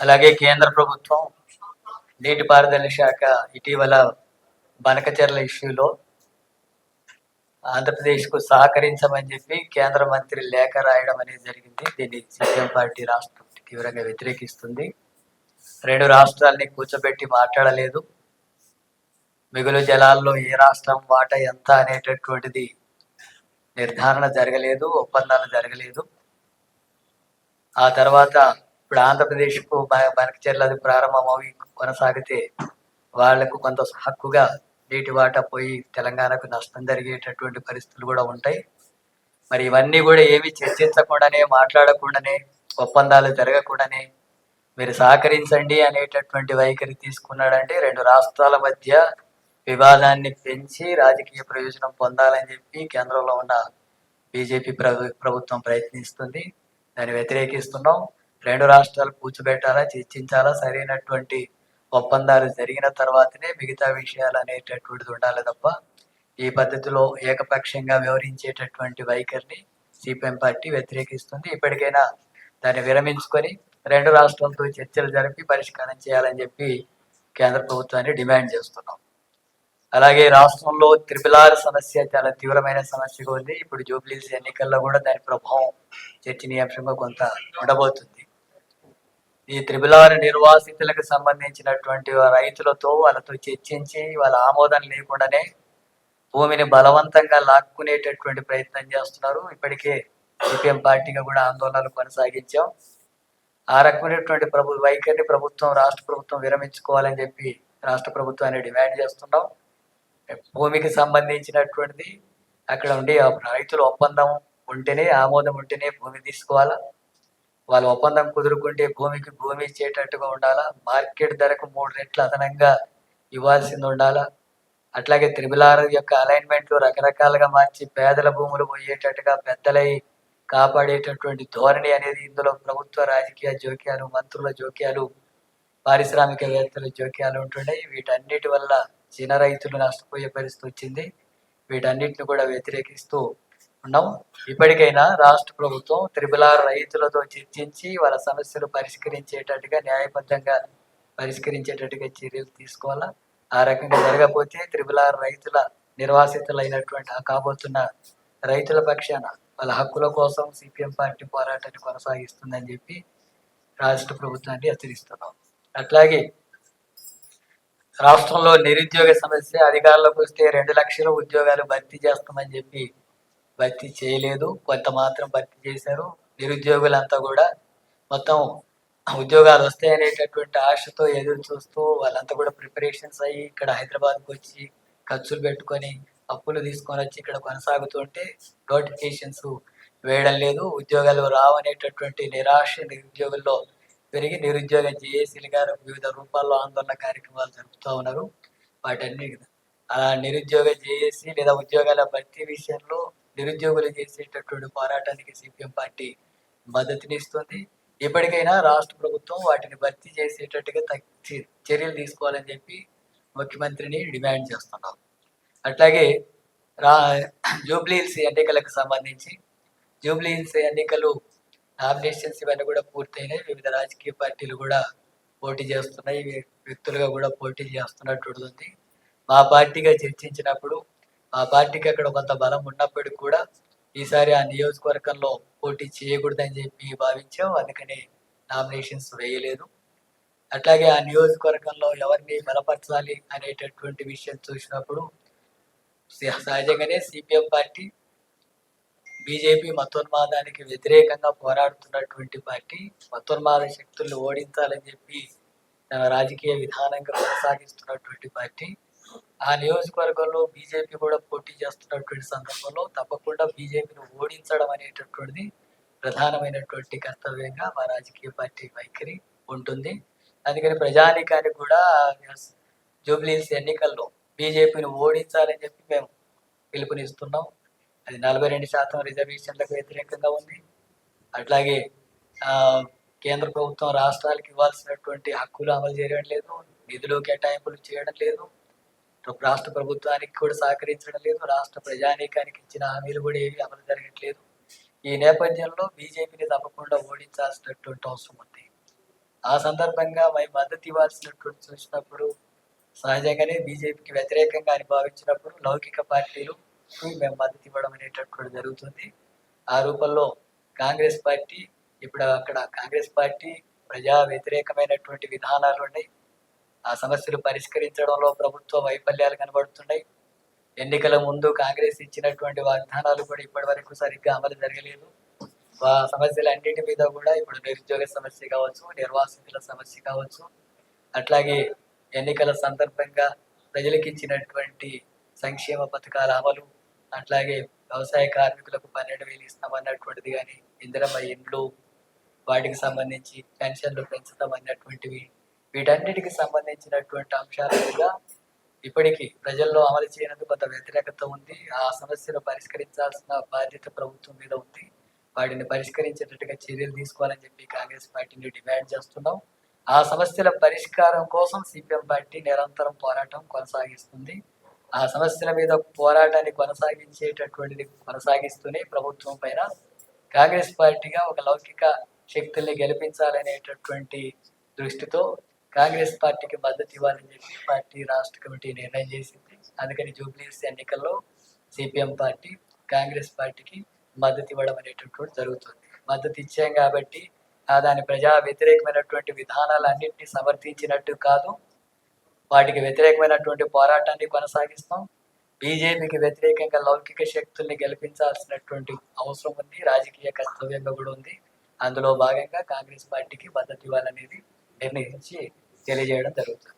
అలాగే కేంద్ర ప్రభుత్వం నీటిపారుదల శాఖ ఇటీవల బనకచెర్ల ఇష్యూలో ఆంధ్రప్రదేశ్కు సహకరించమని చెప్పి కేంద్ర మంత్రి లేఖ రాయడం అనేది జరిగింది. దీన్ని సీఎం పార్టీ రాష్ట్రం తీవ్రంగా వ్యతిరేకిస్తుంది. రెండు రాష్ట్రాల్ని కూర్చోబెట్టి మాట్లాడలేదు. మిగులు జలాల్లో ఏ రాష్ట్రం వాటా ఎంత అనేటటువంటిది నిర్ధారణ జరగలేదు ఒప్పందాలు జరగలేదు. ఆ తర్వాత ఇప్పుడు ఆంధ్రప్రదేశ్కు బ- ప్రారంభం ప్రారంభమవి కొనసాగితే వాళ్ళకు కొంత హక్కుగా నీటి వాటా పోయి తెలంగాణకు నష్టం జరిగేటటువంటి పరిస్థితులు కూడా ఉంటాయి. మరి ఇవన్నీ కూడా ఏమి చర్చించకుండానే మాట్లాడకుండానే ఒప్పందాలు జరగకుండానే మీరు సహకరించండి అనేటటువంటి వైఖరి తీసుకున్నాడంటే రెండు రాష్ట్రాల మధ్య వివాదాన్ని పెంచి రాజకీయ ప్రయోజనం పొందాలని చెప్పి కేంద్రంలో ఉన్న బీజేపీ ప్రభు ప్రభుత్వం ప్రయత్నిస్తుంది. దాన్ని వ్యతిరేకిస్తున్నాం. రెండు రాష్ట్రాలు కూర్చోబెట్టాలా చర్చించాలా సరైనటువంటి ఒప్పందాలు జరిగిన తర్వాతనే మిగతా విషయాలు అనేటటువంటిది ఉండాలి తప్ప ఈ పద్ధతిలో ఏకపక్షంగా వ్యవహరించేటటువంటి వైఖరిని సిపిఎం పార్టీ వ్యతిరేకిస్తుంది. ఇప్పటికైనా దాన్ని విరమించుకొని రెండు రాష్ట్రాలతో చర్చలు జరిపి పరిష్కారం చేయాలని చెప్పి కేంద్ర ప్రభుత్వాన్ని డిమాండ్ చేస్తున్నాం. అలాగే రాష్ట్రంలో త్రిపులార్ సమస్య చాలా తీవ్రమైన సమస్యగా ఉంది. ఇప్పుడు జూబ్లీస్ ఎన్నికల్లో కూడా దాని ప్రభావం చర్చనీయాంశంగా కొంత ఉండబోతుంది. ఈ త్రిపులార్ నిర్వాసితులకు సంబంధించినటువంటి రైతులతో వాళ్ళతో చర్చించి వాళ్ళ ఆమోదం లేకుండానే భూమిని బలవంతంగా లాక్కునేటటువంటి ప్రయత్నం చేస్తున్నారు. ఇప్పటికే సిపిఎం పార్టీగా కూడా ఆందోళనలు కొనసాగించాం. ఆ రకమైనటువంటి ప్రభు వైఖరిని ప్రభుత్వం రాష్ట్ర ప్రభుత్వం విరమించుకోవాలని చెప్పి రాష్ట్ర ప్రభుత్వాన్ని డిమాండ్ చేస్తున్నాం. భూమికి సంబంధించినటువంటిది అక్కడ ఉండి రైతుల ఒప్పందం ఉంటేనే ఆమోదం ఉంటేనే భూమి తీసుకోవాలా? వాళ్ళ ఒప్పందం కుదురుకుంటే భూమికి భూమి ఇచ్చేటట్టుగా ఉండాలా? మార్కెట్ ధరకు మూడు రెట్లు అదనంగా ఇవ్వాల్సింది ఉండాలా? అట్లాగే త్రిబులార్ యొక్క అలైన్మెంట్లు రకరకాలుగా మార్చి పేదల భూములు పోయేటట్టుగా పెద్దలై కాపాడేటటువంటి ధోరణి అనేది ఇందులో ప్రభుత్వ రాజకీయ జోక్యాలు మంత్రుల జోక్యాలు పారిశ్రామికవేత్తల జోక్యాలు ఉంటున్నాయి. వీటన్నిటి వల్ల చిన్న రైతులు నష్టపోయే పరిస్థితి వచ్చింది. వీటన్నిటిని కూడా వ్యతిరేకిస్తూ ఉన్నాం. ఇప్పటికైనా రాష్ట్ర ప్రభుత్వం త్రిపులార్ రైతులతో చర్చించి వాళ్ళ సమస్యలు పరిష్కరించేటట్టుగా న్యాయబద్ధంగా పరిష్కరించేటట్టుగా చర్యలు తీసుకోవాలా? ఆ రకంగా జరగకపోతే త్రిపులార్ రైతుల నిర్వాసితులైనటువంటి కాబోతున్న రైతుల పక్షాన వాళ్ళ హక్కుల కోసం సిపిఎం పార్టీ పోరాటాన్ని కొనసాగిస్తుందని చెప్పి రాష్ట్ర ప్రభుత్వాన్ని హెచ్చరిస్తున్నాం. అట్లాగే రాష్ట్రంలో నిరుద్యోగ సమస్య అధికారంలోకి వస్తే రెండు లక్షల ఉద్యోగాలు భర్తీ చేస్తామని చెప్పి భర్తీ చేయలేదు. కొంత మాత్రం భర్తీ చేశారు. నిరుద్యోగులంతా కూడా మొత్తం ఉద్యోగాలు వస్తాయనేటటువంటి ఆశతో ఎదురు చూస్తూ వాళ్ళంతా కూడా ప్రిపరేషన్స్ అయ్యి ఇక్కడ హైదరాబాద్కి వచ్చి ఖర్చులు పెట్టుకొని అప్పులు తీసుకొని వచ్చి ఇక్కడ కొనసాగుతుంటే నోటిఫికేషన్స్ వేయడం లేదు. ఉద్యోగాలు రావనేటటువంటి నిరాశ నిరుద్యోగుల్లో పెరిగి నిరుద్యోగ జేఏసీలు గారు వివిధ రూపాల్లో ఆందోళన కార్యక్రమాలు జరుపుతూ ఉన్నారు. వాటన్ని ఆ నిరుద్యోగ జేఏసీ లేదా ఉద్యోగాల భర్తీ విషయంలో నిరుద్యోగులు చేసేటటువంటి పోరాటానికి సిపిఎం పార్టీ మద్దతునిస్తుంది. ఇప్పటికైనా రాష్ట్ర ప్రభుత్వం వాటిని భర్తీ చేసేటట్టుగా తగ్- చర్యలు తీసుకోవాలని చెప్పి ముఖ్యమంత్రిని డిమాండ్ చేస్తున్నాం. అట్లాగే రా జూబ్లీహిల్స్ ఎన్నికలకు సంబంధించి జూబ్లీహిల్స్ ఎన్నికలు నామినేషన్స్ ఇవన్నీ కూడా పూర్తయినాయి. వివిధ రాజకీయ పార్టీలు కూడా పోటీ చేస్తున్నాయి. వ్యక్తులుగా కూడా పోటీ చేస్తున్నట్టు ఉంది. మా పార్టీగా చర్చించినప్పుడు ఆ పార్టీకి అక్కడ కొంత బలం ఉన్నప్పటికీ కూడా ఈసారి ఆ నియోజకవర్గంలో పోటీ చేయకూడదని చెప్పి భావించాం. అందుకని నామినేషన్స్ వేయలేదు. అట్లాగే ఆ నియోజకవర్గంలో ఎవరిని బలపరచాలి అనేటటువంటి విషయం చూసినప్పుడు సహజంగానే సిపిఎం పార్టీ బీజేపీ మతోన్మాదానికి వ్యతిరేకంగా పోరాడుతున్నటువంటి పార్టీ మతోన్మాద శక్తుల్ని ఓడించాలని చెప్పి రాజకీయ విధానంగా కొనసాగిస్తున్నటువంటి పార్టీ. ఆ నియోజకవర్గంలో బీజేపీ కూడా పోటీ చేస్తున్నటువంటి సందర్భంలో తప్పకుండా బీజేపీని ఓడించడం అనేటటువంటిది ప్రధానమైనటువంటి కర్తవ్యంగా మా రాజకీయ పార్టీ వైఖరి ఉంటుంది. అందుకని ప్రజానీకానికి కూడా జూబ్లీహిల్స్ ఎన్నికల్లో బీజేపీని ఓడించాలని చెప్పి మేము పిలుపునిస్తున్నాం. అది నలభై రెండు శాతం రిజర్వేషన్లకు వ్యతిరేకంగా ఉంది. అట్లాగే కేంద్ర ప్రభుత్వం రాష్ట్రాలకు ఇవ్వాల్సినటువంటి హక్కులు అమలు చేయడం లేదు నిధులు కేటాయింపులు చేయడం లేదు. రాష్ట్ర ప్రభుత్వానికి కూడా సహకరించడం లేదు. రాష్ట్ర ప్రజానీకానికి ఇచ్చిన హామీలు కూడా ఏవి అమలు జరగట్లేదు. ఈ నేపథ్యంలో బీజేపీని తప్పకుండా ఓడించాల్సినటువంటి అవసరం ఉంది. ఆ సందర్భంగా మేము మద్దతు ఇవ్వాల్సినటువంటి చూసినప్పుడు సహజంగానే బీజేపీకి వ్యతిరేకంగా అని భావించినప్పుడు లౌకిక పార్టీలు మేము మద్దతు ఇవ్వడం అనేటటువంటి జరుగుతుంది. ఆ రూపంలో కాంగ్రెస్ పార్టీ ఇప్పుడు అక్కడ కాంగ్రెస్ పార్టీ ప్రజా వ్యతిరేకమైనటువంటి విధానాలు ఉన్నాయి. ఆ సమస్యలు పరిష్కరించడంలో ప్రభుత్వ వైఫల్యాలు కనబడుతున్నాయి. ఎన్నికల ముందు కాంగ్రెస్ ఇచ్చినటువంటి వాగ్దానాలు కూడా ఇప్పటి వరకు సరిగ్గా అమలు జరగలేదు. ఆ సమస్యలన్నిటి మీద కూడా ఇప్పుడు నిరుద్యోగ సమస్య కావచ్చు నిర్వాసితుల సమస్య కావచ్చు అట్లాగే ఎన్నికల సందర్భంగా ప్రజలకు ఇచ్చినటువంటి సంక్షేమ పథకాల అమలు అట్లాగే వ్యవసాయ కార్మికులకు పన్నెండు వేలు ఇస్తామన్నటువంటిది కానీ ఇందిరమ్మ ఇండ్లు వాటికి సంబంధించి పెన్షన్లు పెంచుతామన్నటువంటివి వీటన్నిటికి సంబంధించినటువంటి అంశాల మీద ఇప్పటికీ ప్రజల్లో అమలు చేయనందుకు కొంత వ్యతిరేకత ఉంది. ఆ సమస్యను పరిష్కరించాల్సిన బాధ్యత ప్రభుత్వం మీద ఉంది. వాటిని పరిష్కరించేటట్టుగా చర్యలు తీసుకోవాలని చెప్పి కాంగ్రెస్ పార్టీని డిమాండ్ చేస్తున్నాం. ఆ సమస్యల పరిష్కారం కోసం సిపిఎం పార్టీ నిరంతరం పోరాటం కొనసాగిస్తుంది. ఆ సమస్యల మీద పోరాటాన్ని కొనసాగించేటటువంటిది కొనసాగిస్తూనే ప్రభుత్వం పైన కాంగ్రెస్ పార్టీగా ఒక లౌకిక శక్తుల్ని గెలిపించాలనేటటువంటి దృష్టితో కాంగ్రెస్ పార్టీకి మద్దతు ఇవ్వాలని చెప్పి పార్టీ రాష్ట్ర కమిటీ నిర్ణయం చేసింది. అందుకని జూబ్లీస్ ఎన్నికల్లో సిపిఎం పార్టీ కాంగ్రెస్ పార్టీకి మద్దతు ఇవ్వడం అనేటటువంటి జరుగుతుంది. మద్దతు ఇచ్చాం కాబట్టి దాని ప్రజా వ్యతిరేకమైనటువంటి విధానాలన్నింటినీ సమర్థించినట్టు కాదు. వాటికి వ్యతిరేకమైనటువంటి పోరాటాన్ని కొనసాగిస్తాం. బీజేపీకి వ్యతిరేకంగా లౌకిక శక్తుల్ని గెలిపించాల్సినటువంటి అవసరం ఉంది. రాజకీయ కర్తవ్యంగా కూడా ఉంది. అందులో భాగంగా కాంగ్రెస్ పార్టీకి మద్దతు ఇవ్వాలనేది నిర్ణయించి తెలియజేయడం జరుగుతుంది